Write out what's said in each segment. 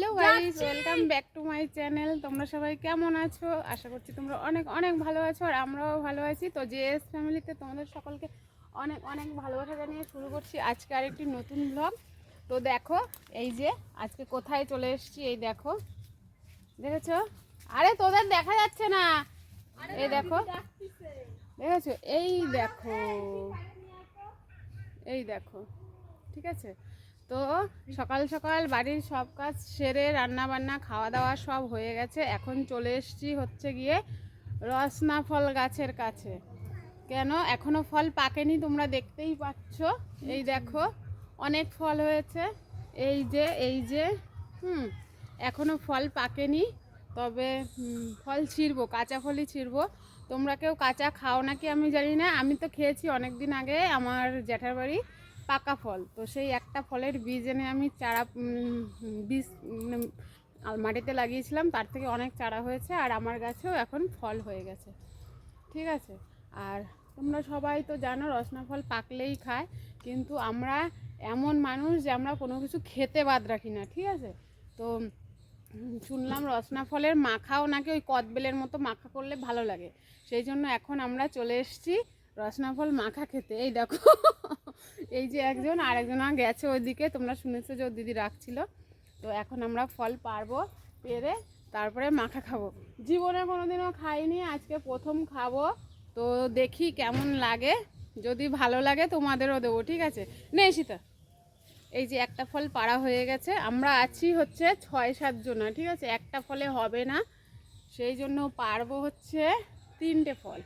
Hello guys welcome back to my channel. তোমরা সবাই কেমন আছো? আশা করছি তোমরা অনেক অনেক ভালো আছো আর আমরাও ভালো আছি। তো জেএস ফ্যামিলিতে তোমাদের সকলকে অনেক অনেক ভালোবাসা জানিয়ে শুরু করছি আজকে আরেকটি নতুন ব্লগ তো দেখো এই যে আজকে কোথায় চলে এসেছি এই দেখো। দেখেছ? আরে তোদের দেখা যাচ্ছে না। এই দেখো। দেখেছ? এই দেখো। এই দেখো। ঠিক আছে? তো সকাল সকাল বাড়ির সব কাজ সেরে রান্না বান্না খাওয়া দাওয়া সব হয়ে গেছে। এখন চলে এসেছি হচ্ছে গিয়ে রসনা ফল গাছের কাছে। কেন? এখনও ফল পাকেনি, তোমরা দেখতেই পাচ্ছ। এই দেখো, অনেক ফল হয়েছে। এই যে এই যে, হুম, এখনও ফল পাকেনি। তবে ফল ছিঁড়বো, কাঁচা ফলই ছিঁড়বো। তোমরা কেউ কাঁচা খাও নাকি আমি জানি না। আমি তো খেয়েছি অনেক দিন আগে আমার জ্যাঠার বাড়ি। পাকা ফল। তো সেই একটা ফলের বীজ এনে আমি চারা বীজ মাটিতে লাগিয়েছিলাম। তার থেকে অনেক চারা হয়েছে আর আমার গাছেও এখন ফল হয়ে গেছে। ঠিক আছে? আর তোমরা সবাই তো জানো, রসনা ফল পাকলেই খায়। কিন্তু আমরা এমন মানুষ যে আমরা কোনো কিছু খেতে বাদ রাখি না, ঠিক আছে? তো শুনলাম রসনা ফলের মাখাও নাকি ওই কদবেলের মতো মাখা করলে ভালো লাগে। সেই জন্য এখন আমরা চলে এসেছি রসনা ফল মাখা খেতে। এই দেখো। এই যে একজন আর একজন গেছে ওইদিকে, তোমরা শুনেছো যে ওর দিদি রাখছিল। তো এখন আমরা ফল পারব, পেরে তারপরে মাখা খাব। জীবনে কোনোদিনও খাইনি, আজকে প্রথম খাব। তো দেখি কেমন লাগে। যদি ভালো লাগে তোমাদেরও দেবো, ঠিক আছে? নে সীতা এই যে একটা ফল পাড়া হয়ে গেছে। আমরা আছি হচ্ছে ছয় সাতজনা ঠিক আছে? একটা ফলে হবে না। সেই জন্য পারব হচ্ছে তিনটে ফল।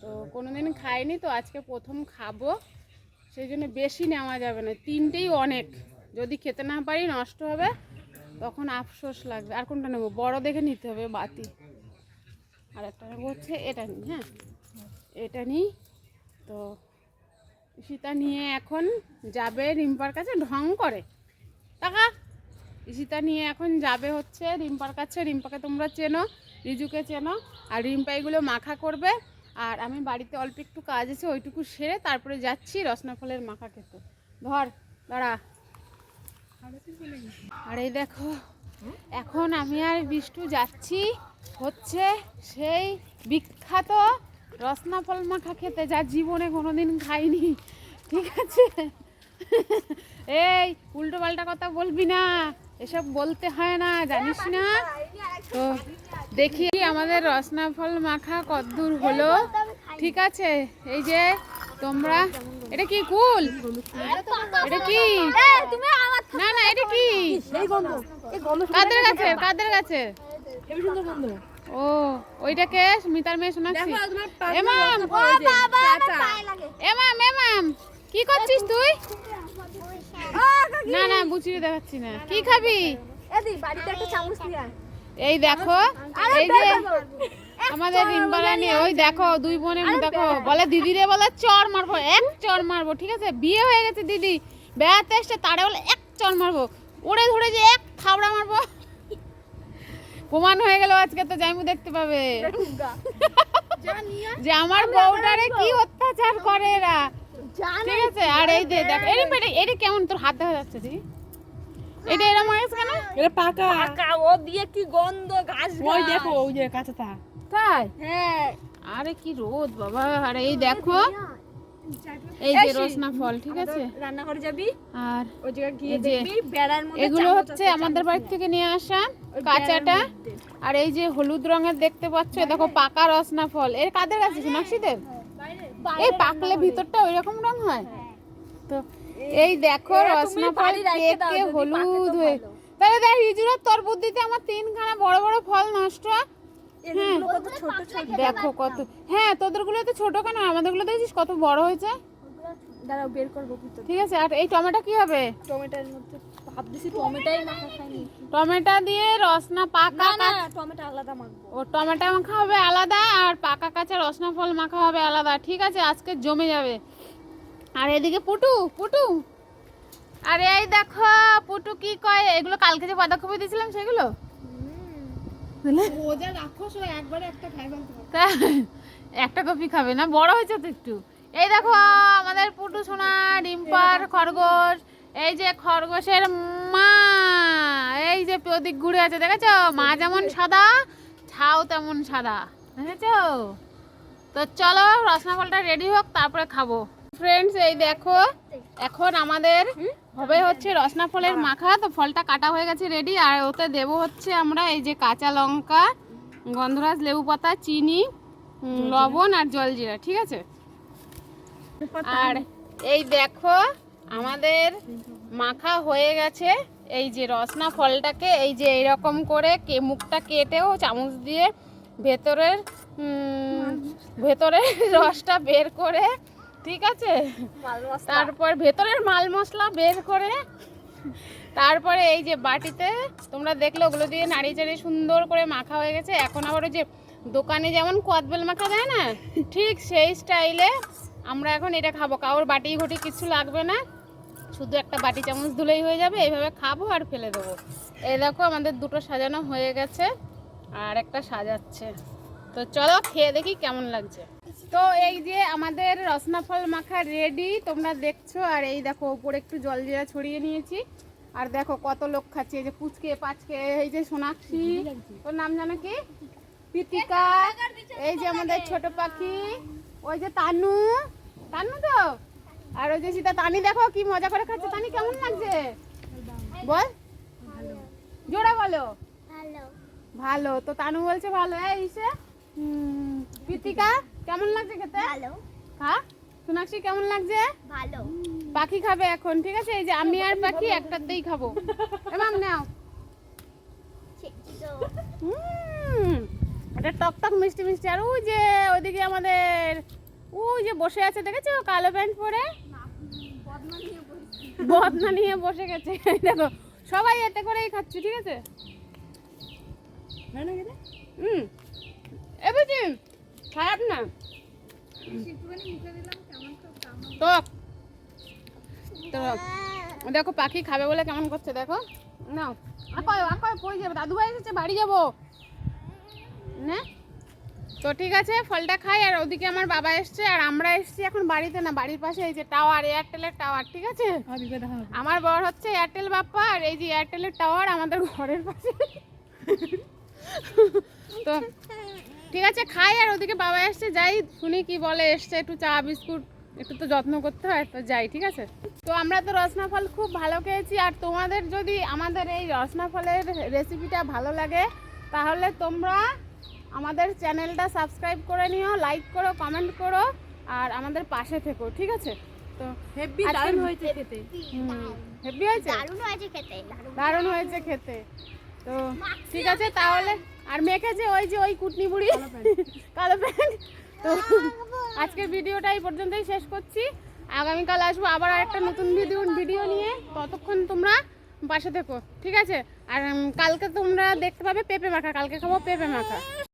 তো কোনোদিন খাইনি, তো আজকে প্রথম খাব। সেই জন্য বেশি নেওয়া যাবে না। তিনটেই অনেক। যদি খেতে না পারি, নষ্ট হবে, তখন আফসোস লাগবে। আর কোনটা নেব? বড় দেখে নিতে হবে, বাতি। আর একটা নেব হচ্ছে এটা নিই হ্যাঁ? এটা নিই। তো সীতা নিয়ে এখন যাবে রিম্পার কাছে, ঢং করে। টাকা! ঈশিতা নিয়ে এখন যাবে হচ্ছে রিম্পার কাছে। রিম্পাকে তোমরা চেনো, রিজুকে চেনো। আর রিম্পা এগুলো মাখা করবে। আর আমি বাড়িতে অল্প একটু কাজ আছে, ওইটুকু সেরে তারপরে যাচ্ছি রসনা ফলের মাখা খেতে। ধর, দাঁড়া। আর এই দেখো, এখন আমি আর বিষ্টু যাচ্ছি, হচ্ছে সেই বিখ্যাত রসনা ফল মাখা খেতে, যা জীবনে কোনোদিন খাইনি। ঠিক আছে? এই উল্টো পাল্টা কথা বলবি না। এসব বলতে হয় না, জানিস না? তো দেখি আমাদের রসনা ফল মাখা কদ্দূর হলো। ঠিক আছে এই যে তোমরা এটা কি কুল? এটা কি? না না এটা কি? কাদের কাছে কাদের কাছে ও ওইটাকে স্মিতার মেয়ে শোনাচ্ছি এমাম এমাম এমাম কি করছিস তুই? না না বুচিয়ে দেখাচ্ছি না। কি খাবি? এই দেখো এই যে আমাদের রিম্বারানি ওই দেখো দুই বোনের দেখো বলে দিদি রে বলে চর মারবো এক চর মারবো ঠিক আছে? বিয়ে হয়ে গেছে দিদি। বেড়াতে এসছে তারে বলে এক চর মারবো। ওরে ধরে যে এক থাবড়া মারবো। প্রমাণ হয়ে গেল আজকে তো জাইমু দেখতে পাবে। যে আমার বউটারে কি অত্যাচার করে এরা। ঠিক আছে? আর এই যে দেখ এর কেমন তোর হাত দেখা যাচ্ছে দি এটা এরকম হয়ে গেছে কেন? এটা পাকা। কাকা ও দিয়ে কি গন্ধ ঘাস ওই দেখো ওই যে কাঁচাটা। তাই? হ্যাঁ। আরে কি রোদ বাবা। আর এই দেখো এই যে রসনা ফল ঠিক আছে? রান্না করে যাবি? আর ওই জায়গায় গিয়ে যে দেখবি বেড়ার মধ্যে এগুলো হচ্ছে আমাদের বাড়ি থেকে নিয়ে আসা কাঁচাটা। আর এই যে হলুদ রঙের দেখতে পাচ্ছ দেখো পাকা রসনা ফল। এর কাদের কাছে সোনাক্ষীদের এই পাকলে ভিতরটা ওই রকম রং হয়। তো এই দেখো রসনা ফল পেকে হলুদ হয়ে তাহলে দেখ রিজুরা তোর বুদ্ধিতে আমার তিনখানা বড় বড় ফল নষ্ট। এগুলো কত ছোট ছোট। দেখো কত হ্যাঁ তোদেরগুলো তো ছোট কেন? আমাদেরগুলো দেখছিস কত বড় হয়েছে? দাঁড়াও বের করব ঠিক আছে আর এই টমেটো কি হবে? টমেটোর মধ্যে ভাবতেছি টমেটোই মাখা খাইনি। টমেটো দিয়ে রসনা পাকা না না টমেটো আলাদা মাখবো। ও টমেটো মাখা হবে আলাদা আর পাকা কাঁচা রসনা ফল মাখা হবে আলাদা। ঠিক আছে আজকে জমে যাবে। আর এদিকে পুটু পুটু। আরে এই দেখো পুটু কি কয়? এগুলো কালকে যে বাঁধাকপি দিয়েছিলাম সেগুলো? একটা খাই তা একটা কপি খাবে না? বড় হয়েছে তো একটু। এই দেখো আমাদের পুটু সোনা ডিম্পার খরগোশ। এই যে খরগোশের মা এই যে প্রদীপ ঘুরে আছে দেখেছ? মা যেমন সাদা ছাও তেমন সাদা দেখেছ? তো চলো রসনাফলটা রেডি হোক তারপরে খাব। ফ্রেন্ডস এই দেখো এখন আমাদের হবে হচ্ছে রসনা ফলের মাখা। তো ফলটা কাটা হয়ে গেছে রেডি আর ওতে দেব হচ্ছে আমরা এই যে কাঁচা লঙ্কা গন্ধরাজ লেবু পাতা চিনি লবণ আর জলজিরা ঠিক আছে? আর এই দেখো আমাদের মাখা হয়ে গেছে। এই যে রসনা ফলটাকে এই যে এইরকম করে কে মুখটা কেটেও চামচ দিয়ে ভেতরের ভেতরের রসটা বের করে ঠিক আছে? তারপর ভেতরের মাল মশলা বের করে তারপরে এই যে বাটিতে তোমরা দেখলে ওগুলো দিয়ে নাড়িয়ে চাড়িয়ে সুন্দর করে মাখা হয়ে গেছে। এখন আবার ওই যে দোকানে যেমন কদবেল মাখা দেয় না ঠিক সেই স্টাইলে আমরা এখন এটা খাব। কারোর বাটি ঘটি কিছু লাগবে না শুধু একটা বাটি চামচ ধুলেই হয়ে যাবে এইভাবে খাব আর ফেলে দেবো। এই দেখো আমাদের দুটো সাজানো হয়ে গেছে আর একটা সাজাচ্ছে। তো চলো খেয়ে দেখি কেমন লাগছে। তো এই যে আমাদের রসনা ফল মাখা রেডি তোমরা দেখছ আর এই দেখো উপরে একটু জল জিরা ছড়িয়ে নিয়েছি। আর দেখো কত লোক খাচ্ছে এই যে পুচকে পাচকে এই যে সোনাক্ষী। তোর নাম জানো কি? প্রীতিকা এই যে আমাদের ছোট পাখি ওই যে তানু। তানু তো? আর ওই যে সীতা তানি দেখো কি মজা করে খাচ্ছে তানি কেমন লাগছে? বল। জোড়া বলো। ভালো। তো তানু বলছে ভালো এই ইসে হুম, প্রীতিকা কেমন লাগছে খেতে? ভালো। হ্যাঁ সোনাক্ষী কেমন লাগছে? ভালো। পাখি খাবে এখন ঠিক আছে? এই যে আমি আর পাখি একটাতেই খাব। এমাম নাও। এটা টক টক মিষ্টি মিষ্টি। আর ওই যে ওইদিকে আমাদের ওই যে বসে আছে দেখেছ? কালো প্যান্ট পরে? বদনা নিয়ে বসে গেছে। দেখো সবাই এতে করেই খাচ্ছে ঠিক আছে? হুম। এ বুঝি? খারাপ না? টক তো দেখো পাখি খাবে বলে কেমন করছে দেখো। না আপায় আপায় পড়ে যাবে। দাদু ভাই এসেছে বাড়ি যাব। না। তো ঠিক আছে ফলটা খাই আর ওদিকে আমার বাবা এসছে আর আমরা এসছি এখন বাড়িতে না বাড়ির পাশে এই যে টাওয়ার এয়ারটেলের টাওয়ার ঠিক আছে? আমার বর হচ্ছে এয়ারটেল বাপ্পা আর এই যে এয়ারটেলের টাওয়ার আমাদের ঘরের পাশে। তো ঠিক আছে খাই আর ওদিকে বাবা এসছে যাই শুনি কি বলে এসছে একটু চা বিস্কুট একটু তো যত্ন করতে হয় তো যাই ঠিক আছে। তো আমরা তো রসনা ফল খুব ভালো খেয়েছি আর তোমাদের যদি আমাদের এই রসনা ফলের রেসিপিটা ভালো লাগে তাহলে তোমরা আমাদের চ্যানেলটা সাবস্ক্রাইব করে নিও লাইক করো কমেন্ট করো আর আমাদের পাশে থেকো ঠিক আছে? তো হেভি দারুণ হয়েছে খেতে। হেভি হয়েছে? দারুণ হয়েছে খেতে দারুণ। হয়েছে খেতে। তো ঠিক আছে তাহলে আর মেখেছে ওই যে ওই কুটনি বুড়ি কালো প্যান্ট। তো আজকের ভিডিওটা এই পর্যন্তই শেষ করছি। আগামীকাল আসব আবার একটা নতুন ভিডিও ভিডিও নিয়ে। ততক্ষণ তোমরা বাসা থেকো ঠিক আছে? আর কালকে তোমরা দেখতে পাবে পেঁপে মাখা। কালকে খাব পেঁপে মাখা।